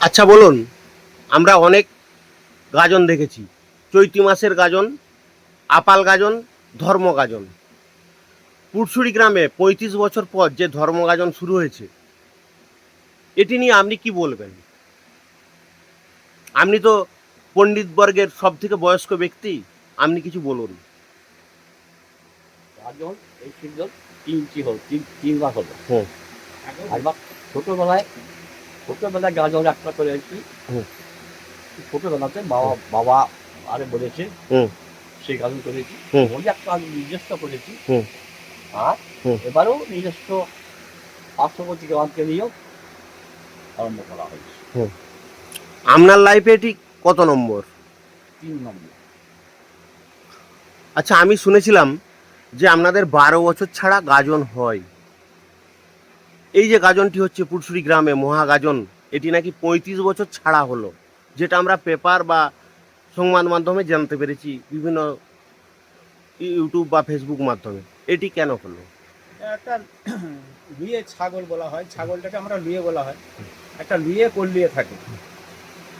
আচ্ছা বলুন আমরা অনেক গাজন দেখেছি। চৈতি মাসের গাজন আপাল গাজন ধর্ম গাজন। পুরসুরি গ্রামে পঁয়ত্রিশ বছর পর যে ধর্ম গাজন শুরু হয়েছে এটি নিয়ে আপনি কি বলবেন? আপনি তো পণ্ডিত বর্গের সব থেকে বয়স্ক ব্যক্তি আপনি কিছু বলুন। গাজন এই তিনটি হল তিন হলো। একবার ছোটবেলায় ছোটবেলায় গাজন একটা করে আর কি। ছোটবেলাতে বাবা বাবা আরে বলেছে হুম। সেই গাজন করেছি। ওই একটা আমি নিজস্ব করেছি হুম। আর। এবারেও নিজস্ব পার্শ্ববর্তী গ্রামকে নিয়েও আরম্ভ করা হয়েছে আপনার লাইফে এটি কত নম্বর তিন নম্বর আচ্ছা আমি শুনেছিলাম যে আপনাদের বারো বছর ছাড়া গাজন হয় এই যে গাজনটি হচ্ছে পুরসুরি গ্রামে মহাগাজন, এটি নাকি পঁয়ত্রিশ বছর ছাড়া হলো, যেটা আমরা পেপার বা সংবাদ মাধ্যমে জানতে পেরেছি বিভিন্ন ইউটিউব বা ফেসবুক মাধ্যমে। এটি কেন হলো? একটা লুয়ে ছাগল বলা হয়, ছাগলটাকে আমরা লুয়ে বলা হয়। একটা লুয়ে করলিয়ে থাকে।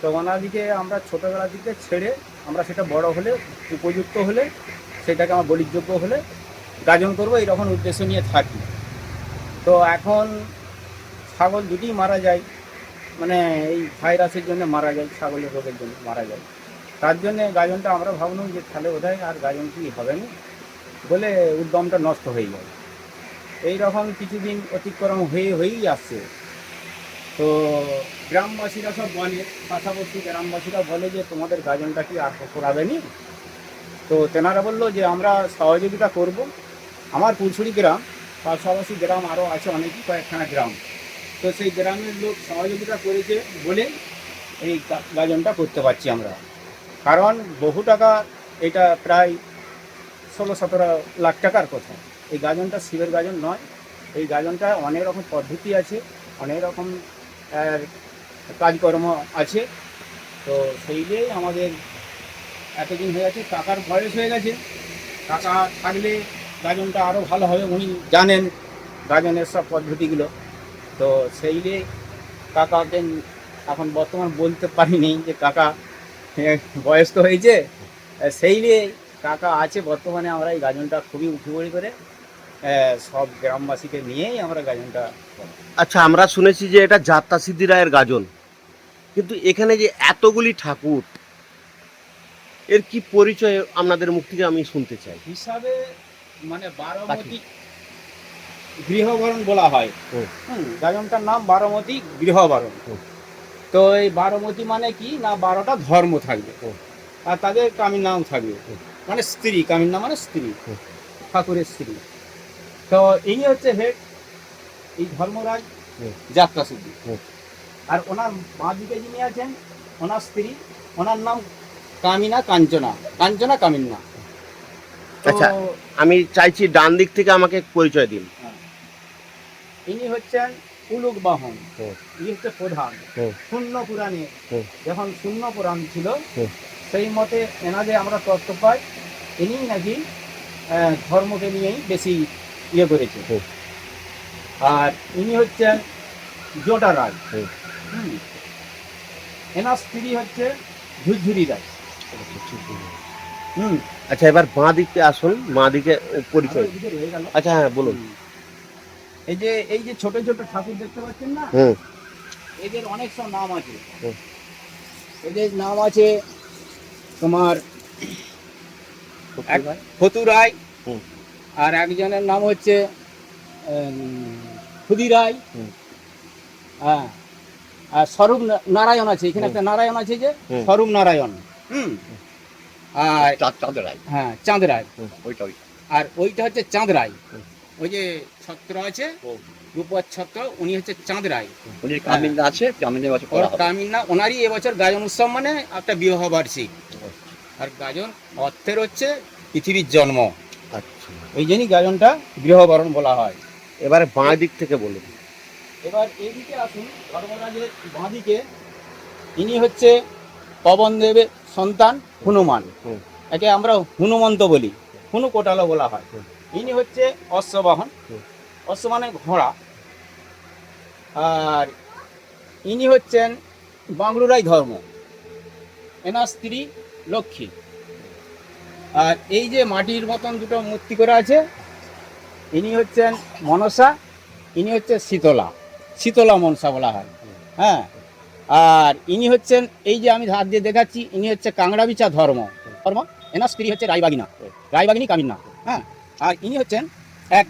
তো ওনাদিকে আমরা ছোটোবেলা দিকে ছেড়ে আমরা সেটা বড় হলে, উপযুক্ত হলে, সেটাকে আমার বলিযোগ্য হলে গাজন করব এইরকম উদ্দেশ্য নিয়ে থাকি। তো এখন ছাগল দুটি মারা যায়। মানে এই ভাইরাসের জন্য মারা যায়, ছাগলের রোগের জন্য মারা যায়। তার জন্যে গাজনটা আমরা ভাবলাম যে তাহলে বোধহয় আর গাজন কি হবে না বলে উদ্যমটা নষ্ট হয়ে যায় এই রকম কিছুদিন অতিক্রম হয়ে হয়েই আসছে। তো গ্রামবাসীরা সব বলে, পাশাপাশি গ্রামবাসীরা বলে যে তোমাদের গাজনটা কি আর করাবে নি? তো তেনারা বলল যে আমরা সহযোগিতা করব। আমার পুলসুরি গ্রাম পাশাপাশি গ্রাম আরও আছে অনেকই কয়েকখানা গ্রাম। তো সেই গ্রামের লোক সহযোগিতা করেছে বলে এই গাজনটা করতে পারছি আমরা। কারণ বহু টাকা, এটা প্রায় ষোলো, সতেরো লাখ টাকার কথা। এই গাজনটা শিবের গাজন নয়। এই গাজনটা অনেক রকম পদ্ধতি আছে, অনেক রকম কাজকর্ম আছে। তো সেই নিয়েই আমাদের এতদিন হয়ে গেছে কাকার বয়স হয়ে গেছে। কাকা থাকলে গাজনটা আরও ভালো হবে উনি জানেন গাজনের সব পদ্ধতিগুলো। তো সেই নিয়ে কাকাকে এখন বর্তমান বলতে পারিনি যে কাকা বয়স্ক হয়েছে। সেই নিয়ে কাকা আছে বর্তমানে আমরা এই গাজনটা খুবই উঠে করে। সব গ্রামবাসীকে নিয়েই আমরা গাজনটা আচ্ছা আমরা শুনেছি যে এটা যাত্রা সিদ্ধি রায়ের গাজন। কিন্তু এখানে যে এতগুলি ঠাকুর এর কি পরিচয় আপনাদের মুখ থেকে আমি শুনতে চাই? হিসাবে মানে বারোমতি গৃহবরণ বলা হয় হুম। গাজনটার নাম বারোমতি গৃহবরণ। তো এই বারোমতি মানে কি না বারোটা ধর্ম থাকবে। আর তাদের কামির নাম থাকবে। মানে স্ত্রী কামির নাম মানে স্ত্রী। ঠাকুরের স্ত্রী তো ইনি হচ্ছে হেড এই ধর্মরাজ। যাত্রা শুদ্ধি। আর ওনার বাঁ দিকে যিনি আছেন ওনার স্ত্রী ওনার নাম কামিনা কাঞ্চনা কাঞ্চনা কামিনা তো আচ্ছা। আমি চাইছি ডান দিক থেকে আমাকে পরিচয় দিন। ইনি হচ্ছেন উলুক বাহন। ইনি হচ্ছে প্রধান। শূন্য পুরাণে যখন শূন্য পুরাণ ছিল সেই মতে এনাদের আমরা তত্ত্ব পাই ইনি নাকি ধর্মকে নিয়েই বেশি ইয়ে করেছে। আর ইনি হচ্ছেন জোটা। হুম। এনার স্ত্রী হচ্ছে ঝুরঝুরি রাজ হুম। আচ্ছা এবার বাঁ দিকে আসুন বাঁ দিকে পরিচয়। আচ্ছা হ্যাঁ বলুন। এই যে এই যে ছোট ছোট ঠাকুর দেখতে পাচ্ছেন না? হুম। এদের অনেক সব নাম আছে। এদের নাম আছে তোমার ফতু রায়। আর একজনের নাম হচ্ছে ক্ষুদি রায়। হ্যাঁ। আর স্বরূপ নারায়ণ আছে। এখানে একটা নারায়ণ আছে যে স্বরূপ নারায়ণ। হুম। আর চাঁদ চাঁদের হ্যাঁ চাঁদ রায় ওইটা ওই আর ওইটা হচ্ছে চাঁদ রায় ওই যে ছত্র আছে। রূপর ছত্র উনি হচ্ছে চাঁদ রায় উনি কামিনা আছে কামিনের বছর ওর না ওনারই এবছর গাজন উৎসব মানে একটা বিবাহ বার্ষিক। আর গাজন অর্থের হচ্ছে পৃথিবীর জন্ম। আচ্ছা। এই জন্যই গাজনটা গৃহবরণ বলা হয়। এবারে বাঁ দিক থেকে বলুন। এবার এইদিকে আসুন ধর্মরাজের বাঁদিকে। ইনি হচ্ছে পবন দেবের সন্তান হনুমান। একে আমরা হনুমন্ত বলি। হনু কোটালো বলা হয়। ইনি হচ্ছে অশ্ববাহন। অশ্ব মানে ঘোড়া। আর ইনি হচ্ছেন বাংলুরাই ধর্ম। এনার স্ত্রী লক্ষ্মী। আর এই যে মাটির মতন দুটো মূর্তি করে আছে ইনি হচ্ছেন মনসা ইনি হচ্ছে শীতলা। শীতলা মনসা বলা হয়। হ্যাঁ। আর ইনি হচ্ছেন এই যে আমি হাত দিয়ে দেখাচ্ছি ইনি হচ্ছে কাংড়া বিচা ধর্ম। ধর্ম? এনার স্ত্রী হচ্ছে রায়বাগিনা। রায়বাগিনী কামিনা হ্যাঁ? আর ইনি হচ্ছেন এক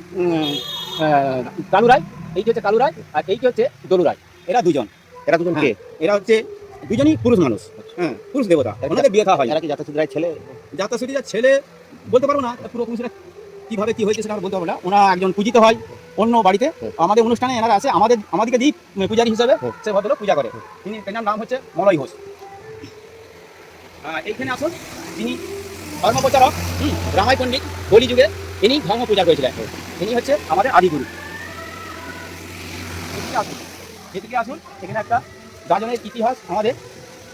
কালু রায়। এই হচ্ছে কালু রায় আর এই হচ্ছে দলু রায়। এরা দুজন। এরা দুজন কে? এরা হচ্ছে দুজনই পুরুষ মানুষ। হ্যাঁ। পুরুষ দেবতা। ওনাদের বিয়ে খাওয়া হয় এরা কি যাত্রা ছেলে? যাত্রা ছেলে বলতে পারব না পুরো পুরুষরা কীভাবে কি হয়েছে সেটা বলতে পারব না। ওনা একজন পূজিত হয় অন্য বাড়িতে। আমাদের অনুষ্ঠানে এনারা আছে, আমাদের, আমাদেরকে দিই পূজারী হিসাবে সে ভদ্রলোক পূজা করে। তিনি তেনার নাম হচ্ছে মলয় ঘোষ। এইখানে আসুন। তিনি ধর্মপ্রচারক রামাই পণ্ডিত কলি যুগে ইনি ধর্ম পূজা করেছিলেন। ইনি হচ্ছে আমাদের আদিগুরু আসুন। এদিকে আসুন। এখানে একটা গাজনের ইতিহাস আমাদের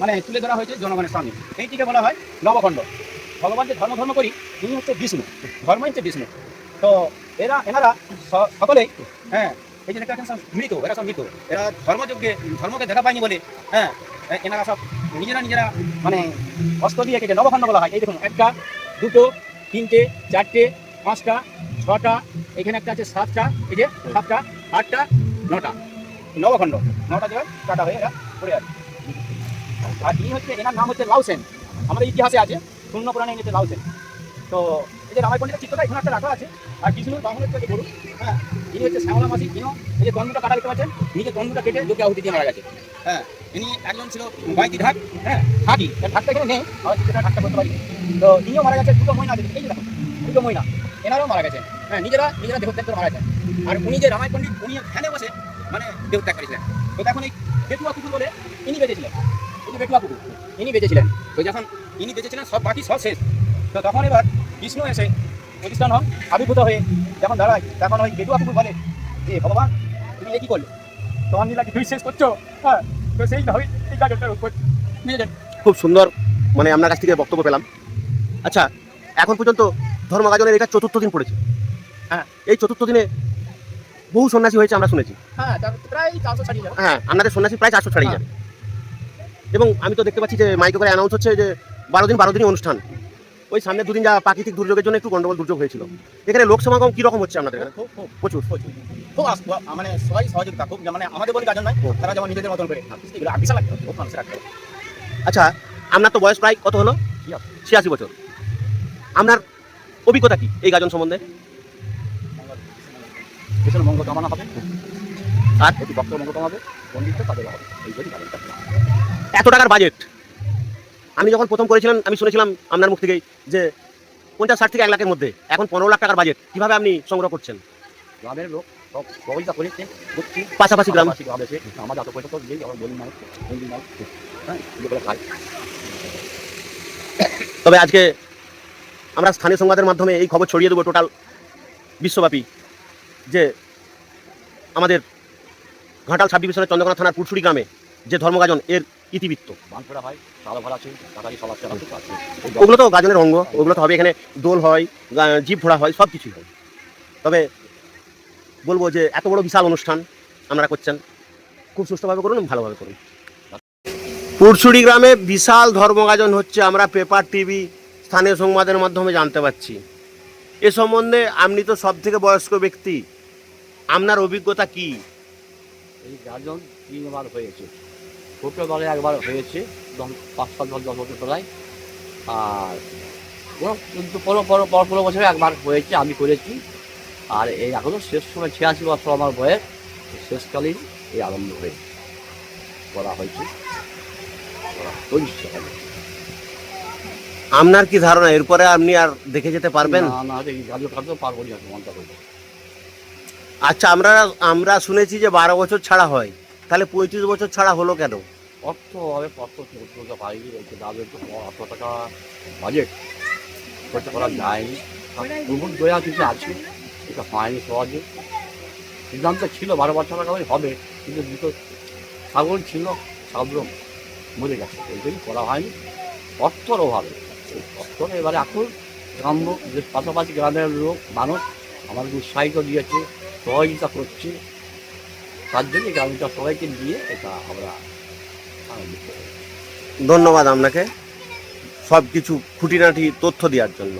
মানে তুলে ধরা হয়েছে জনগণের সামনে। এইটিকে বলা হয় নবখণ্ড। ভগবান যে ধর্ম ধর্ম করি, তিনি হচ্ছে বিষ্ণু ধর্ম হচ্ছে বিষ্ণু। তো এরা, এনারা সকলেই হ্যাঁ এই যে একটা সব মৃত, এরা সব মৃত। এরা ধর্মযজ্ঞে, ধর্মকে দেখা পায়নি বলে হ্যাঁ এনারা সব নিজেরা নিজেরা মানে অস্ত্র দিয়ে কেটে নবখণ্ড বলা হয়। এই দেখুন, একটা, দুটো, তিনটে, চারটে, পাঁচটা, ছটা, এখানে একটা আছে সাতটা, এই যে সাতটা, আটটা, নটা। নবখণ্ড। নটা জায়গায় কাটা হয়ে এরা পড়ে আর ইনি হচ্ছে, এনার নাম হচ্ছে লাউসেন। আমাদের ইতিহাসে আছে শূন্য পুরাণে এনেছে লাউসেন তো এই যে রামায় পণ্ডিতের চিত্রটা এখানে একটা রাখা আছে। আর বিষ্ণুর বাহনের থেকে গরু হ্যাঁ ইনি হচ্ছে শ্যামলা মাসি ইনিও এই যে দণ্ডটা কাটা দেখতে পাচ্ছেন? নিজে দণ্ডটা কেটে লোকে আহুতি দিয়ে মারা গেছে। হ্যাঁ ইনি একজন ছিল বাইতি ঢাক হ্যাঁ ঢাকি। ঢাকটা এখানে নেই আমরা চিত্রটা ঢাকটা করতে পারি। তো ইনিও মারা গেছে, দুটো মহিনা আছে, এই যে দুটো মহিনা এনারাও মারা গেছেন হ্যাঁ নিজেরা নিজেরা দেহত্যাগ করে মারা গেছেন আর উনি যে রামায় পণ্ডিত, উনি ধ্যানে বসে মানে দেহত্যাগ করেছিলেন। তো এখন এই বেতুয়া কুকুর বলে ইনি বেঁচেছিলেন। এই যে বেতুয়া কুকুর, ইনি বেঁচেছিলেন। তো যখন ইনি বেঁচেছিলেন সব বাকি সব শেষ। তো তখন এবার বিষ্ণু এসে প্রতিষ্ঠান হন আবির্ভূত হয়ে যখন দাঁড়ায় তখন ওই বেতুয়া কুকুর বলে যে ভগবান তুমি এ কি করলে? তখন নীলাকে তুই শেষ করছ? হ্যাঁ তো সেইভাবে এই কাজটার উপর নিয়ে যান। খুব সুন্দর মানে আপনার কাছ থেকে বক্তব্য পেলাম। আচ্ছা এখন পর্যন্ত ধর্মগাজনের এটা চতুর্থ দিন পড়েছে। হ্যাঁ। এই চতুর্থ দিনে বহু সন্ন্যাসী হয়েছে আমরা শুনেছি। হ্যাঁ প্রায় চারশো ছাড়িয়ে যাবে। হ্যাঁ আপনাদের সন্ন্যাসী প্রায় চারশো ছাড়িয়ে হ্যাঁ। যাবে এবং আমি তো দেখতে পাচ্ছি যে মাইকে করে অ্যানাউন্স হচ্ছে যে বারো দিন বারো দিনই অনুষ্ঠান। ওই সামনে দুদিন যা প্রাকৃতিক দুর্যোগের জন্য একটু গন্ডগোল দুর্যোগ হয়েছিল। এখানে লোক সমাগম কীরকম হচ্ছে আপনাদের এখানে? খুব খুব প্রচুর। প্রচুর। খুব আস- মানে সবাই সহযোগিতা খুব মানে আমাদের বলে গাজন নয় তারা যেমন নিজেদের মতন করে বিশাল লাগতো খুব মানুষের রাখতে আচ্ছা আপনার তো বয়স প্রায় কত হলো? ছিয়াশি বছর। আপনার অভিজ্ঞতা কি এই গাজন সম্বন্ধে? দেশের মঙ্গল কামনা হবে। আর? অতি ভক্ত মঙ্গল কামাবে পণ্ডিত তাদের হবে এই জন্যই এত টাকার বাজেট। আমি যখন প্রথম করেছিলাম আমি শুনেছিলাম আপনার মুখ থেকেই যে পঞ্চাশ ষাট থেকে এক লাখের মধ্যে। এখন পনেরো লাখ টাকার বাজেট কীভাবে আপনি সংগ্রহ করছেন? গ্রামের লোক সব সহযোগিতা করেছে করছি। পাশাপাশি গ্রাম আমাদের এত পয়সা তো দিয়েই আমার নাই হ্যাঁ খাই তবে আজকে আমরা স্থানীয় সংবাদের মাধ্যমে এই খবর ছড়িয়ে দেবো টোটাল বিশ্বব্যাপী যে আমাদের ঘাটাল সাব ডিভিশনের চন্দ্রকোনা থানার পুরসুরি গ্রামে যে ধর্মগাজন এর ইতিবৃত্ত। বান হয় তালা ভরা আছে কাটারি কিছু আছে ওগুলো তো গাজনের অঙ্গ ওগুলো তো হবে এখানে দোল হয় জিভ ফোড়া হয় সব কিছুই হয়। তবে বলব যে এত বড় বিশাল অনুষ্ঠান আপনারা করছেন খুব সুষ্ঠুভাবে করুন ভালোভাবে করুন। পুরসুড়ি গ্রামে বিশাল ধর্মগাজন হচ্ছে আমরা পেপার টিভি স্থানীয় সংবাদের মাধ্যমে জানতে পারছি। এ সম্বন্ধে আপনি তো সব থেকে বয়স্ক ব্যক্তি আপনার অভিজ্ঞতা কি? এই গাজন তিনবার হয়েছে। ছোটোবেলায় একবার হয়েছে পাঁচ সাত দল দশ বছর প্রায়। আর কিন্তু পনেরো পনেরো পনেরো পনেরো বছরে একবার হয়েছে আমি করেছি। আর এই এখনও শেষ সময় ছিয়াশি বছর আমার বয়স শেষকালীন এই আরম্ভ হয়েছে। করা হয়েছে আপনার কি ধারণা? এরপরে আপনি আর দেখে যেতে পারবেন? আচ্ছা আমরা আমরা শুনেছি যে বারো বছর ছাড়া হয়। তাহলে পঁয়ত্রিশ বছর ছাড়া হলো কেন? অর্থ হবে অর্থ পারিনি এই যে দামের তো অত টাকা বাজেট করতে করা যায়নি। প্রভুর দয়া কিছু আছে? এটা হয়নি সহজে। সিদ্ধান্ত ছিল বারো বছর টাকা হবে কিন্তু দুটো ছাগল ছিল ছাগল মরে গেছে। এই জন্যই করা হয়নি। অর্থর অভাবে এই অর্থর এবারে এখন গ্রাম্য যে পাশাপাশি গ্রামের লোক মানুষ আমাদের উৎসাহিত দিয়েছে সহযোগিতা করছে। তার জন্য গ্রামটা সবাইকে দিয়ে এটা আমরা। ধন্যবাদ আপনাকে সব কিছু খুঁটিনাটি তথ্য দেওয়ার জন্য